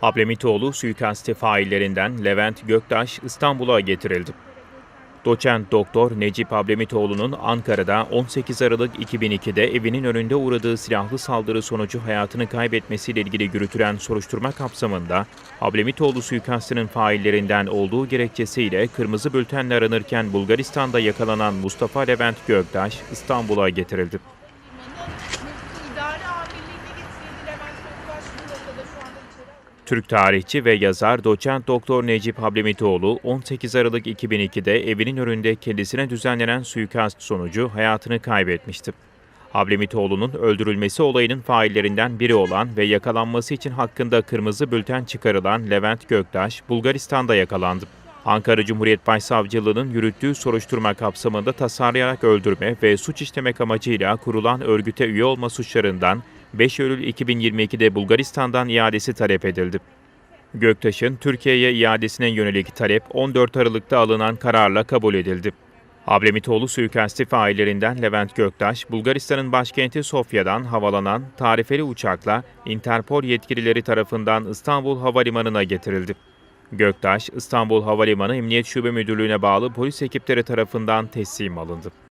Hablemitoğlu suikasti faillerinden Levent Göktaş İstanbul'a getirildi. Doçent Doktor Necip Hablemitoğlu'nun Ankara'da 18 Aralık 2002'de evinin önünde uğradığı silahlı saldırı sonucu hayatını kaybetmesiyle ilgili yürütülen soruşturma kapsamında Hablemitoğlu suikastının faillerinden olduğu gerekçesiyle kırmızı bültenle aranırken Bulgaristan'da yakalanan Mustafa Levent Göktaş İstanbul'a getirildi. Türk tarihçi ve yazar Doçent Doktor Necip Hablemitoğlu 18 Aralık 2002'de evinin önünde kendisine düzenlenen suikast sonucu hayatını kaybetmişti. Hablemitoğlu'nun öldürülmesi olayının faillerinden biri olan ve yakalanması için hakkında kırmızı bülten çıkarılan Levent Göktaş, Bulgaristan'da yakalandı. Ankara Cumhuriyet Başsavcılığı'nın yürüttüğü soruşturma kapsamında tasarlayarak öldürme ve suç işlemek amacıyla kurulan örgüte üye olma suçlarından 5 Eylül 2022'de Bulgaristan'dan iadesi talep edildi. Göktaş'ın Türkiye'ye iadesine yönelik talep 14 Aralık'ta alınan kararla kabul edildi. Hablemitoğlu suikasti faillerinden Levent Göktaş, Bulgaristan'ın başkenti Sofya'dan havalanan tarifeli uçakla Interpol yetkilileri tarafından İstanbul Havalimanı'na getirildi. Göktaş, İstanbul Havalimanı Emniyet Şube Müdürlüğü'ne bağlı polis ekipleri tarafından teslim alındı.